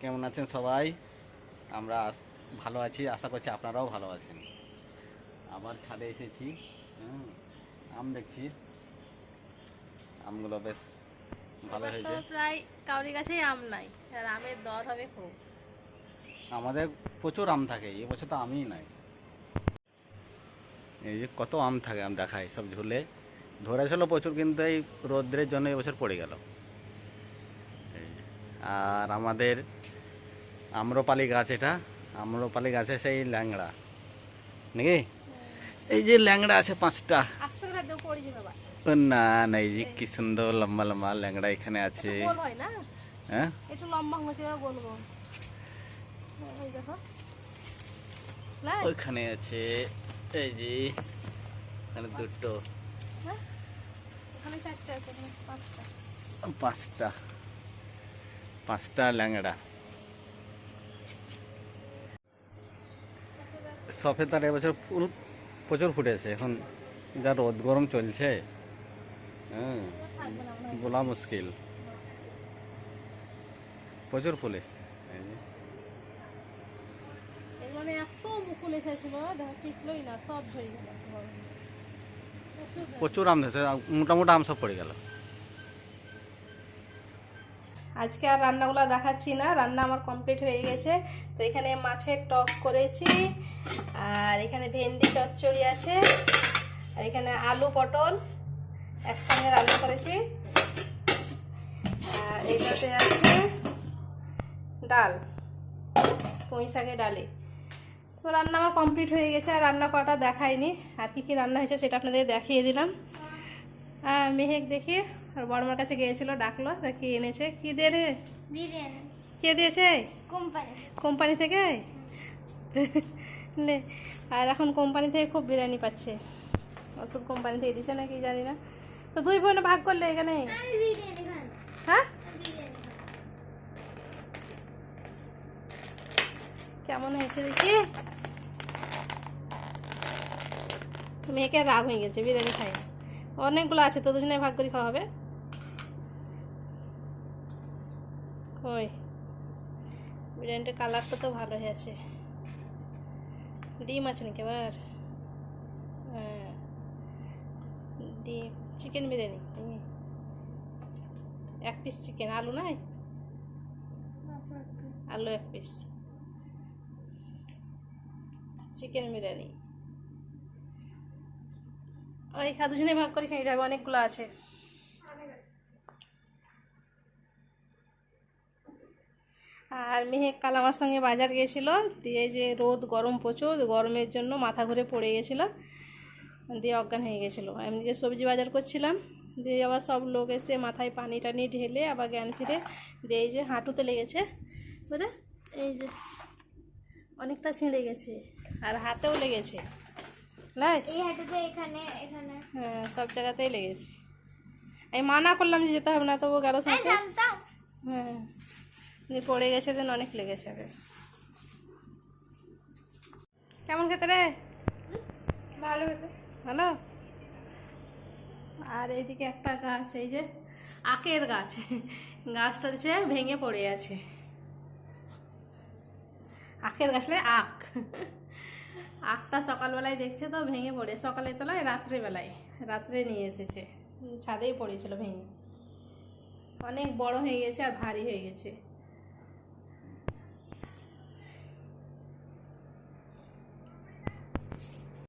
কেমন আছেন সবাই? আমরা ভালো আছি আশা করছি আপনারাও ভালো আছেন। আবার ছাদে এসেছি আম দেখছি। আমগুলো বেশ ভালো হয়েছে। প্রায় কাউরি গাছেই আম নাই আর আমের দর হবে খুব। আমাদের প্রচুর আম থাকে এই বছর তো আমই নাই। এই যে কত আম থাকে আম দেখায় সব ঝুলে। ধরেছিল প্রচুর কিন্তু এই রৌদ্রের জন্য এবছর পড়ে গেল। আর আমাদের আম্রপালি গাছ এটা আম্রপালি গাছে সেই ল্যাংড়া। নাকি? এই যে ল্যাংড়া আছে পাঁচটা। না না এই যে কি সুন্দর লম্বা লম্বা ল্যাংড়া এখানে আছে। হয়? ওইখানে আছে এই যে এখানে দুটো। হ্যাঁ? এখানে পাঁচটা। পাঁচটা। পাঁচটা ল্যাংড়া। সফেদার এবছর ফুল প্রচুর ফুটেছে এখন যা রোদ গরম চলছে হ্যাঁ বলা মুশকিল প্রচুর ফুল এসছে এই যে। এগুলো নিয়ে এত মুকুল এসেছিল টিকলোই না সব ঝরে গেল গরমে। ওষুধ। প্রচুর আম ধরেছে মোটামুটি আম সব পড়ে গেল আজকে আর রান্নাগুলো দেখাচ্ছি না, রান্না আমার কমপ্লিট হয়ে গেছে। তো এখানে মাছের টক করেছি, আর এখানে ভেন্ডি চচ্চড়ি আছে, আর এখানে আলু পটল একসঙ্গে রান্না করেছি। আর এইটাতে আছে ডাল, পুঁই শাকের ডালে। তো রান্না আমার কমপ্লিট হয়ে গেছে, আর রান্না করাটা দেখাইনি। আর কী কী রান্না হয়েছে সেটা আপনাদের দেখিয়ে দিলাম। মেহেক দেখি। আর বড়মার কাছে গিয়েছিল ডাকলো তা কি এনেছে? কি দে রে? বিরিয়ানি। কে দিয়েছে? কোম্পানি। কোম্পানি থেকে? নে আর এখন কোম্পানি থেকে খুব বিরিয়ানি পাচ্ছে। ওষুধ কোম্পানি থেকে দিছে নাকি জানি না। তো দুই বোনে ভাগ করলে এখানে? হ্যাঁ? কেমন হয়েছে দেখি? মেয়েকে রাগ হয়ে গেছে বিরিয়ানি খাই অনেকগুলো আছে, তো দুজনে ভাগ করে খাওয়া হবে। ওই, বিরিয়ানিটার কালারটা তো ভালো হয়েছে ডিম আছে নাকি আবার? হ্যাঁ ডিম, চিকেন বিরিয়ানি এক পিস চিকেন আলু নাই? আলু এক পিস চিকেন বিরিয়ানি। ওই খা দুজনে ভাগ করে খাই যাবে অনেকগুলো আছে। আর মেহেক কাল আমার সঙ্গে বাজার গিয়েছিল, দিয়ে যে রোদ গরম প্রচুর, গরমের জন্য মাথা ঘুরে পড়ে গেছিল দিয়ে অজ্ঞান হয়ে গেছিল এমনিকে সবজি বাজার করছিলাম, দিয়ে আবার সব লোক এসে মাথায় পানি টানি ঢেলে আবার জ্ঞান ফিরে দিয়ে এই যে হাঁটুতে লেগেছে। বুঝলে এই যে অনেকটা ছিঁড়ে গেছে, আর হাতেও লেগেছে। লাই এই হাঁটুতে এখানে এখানে। হ্যাঁ সব জায়গাতেই লেগেছে। আমি মানা করলাম যে যেতে হবে না তবু গেল সাথে। হ্যাঁ পড়ে গেছে দেন অনেক লেগেছে কেমন খেতে রে? ভালো হতো ভালো? আর এইদিকে একটা গাছ এই যে আখের গাছ। গাছটা দিচ্ছে ভেঙে পড়ে আছে। আখের গাছ আখ। আখটা সকালবেলায় দেখছে তো ভেঙে পড়ে। সকালে তোলায়, রাত্রেবেলায়। রাত্রে নিয়ে এসেছে। ছাদেই পড়েছিল ভেঙে। অনেক বড় হয়ে গেছে আর ভারী হয়ে গেছে।